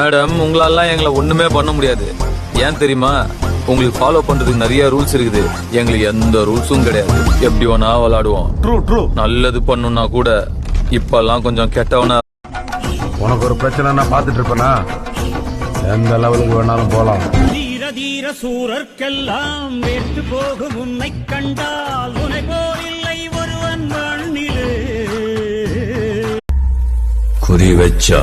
Madam உங்களாலாம் எங்களை ஒண்ணுமே பண்ண முடியாது. ஏன் தெரியுமா? உங்களுக்கு ஃபாலோ பண்றதுக்கு நிறைய ரூல்ஸ் இருக்குது. எங்களுக்கு எந்த ரூல்ஸும் கிடையாது. எப்படி வேணா விளாடுவோம் ட்ரூ ட்ரூ நல்லது பண்ணுனா கூட இப்பெல்லாம் கொஞ்சம் கெட்டவனா உனக்கு ஒரு பிரச்சனை நான் பார்த்துட்டு இருப்பேனா? எந்த லெவலுக்கு வேணாலும் போலாம். தீர தீர சூரர்க்கெல்லாம் வேட்டு போகும் உன்னை கண்டால் உனை இல்லை ஒருவன் மண்ணிலே. குறி வச்சா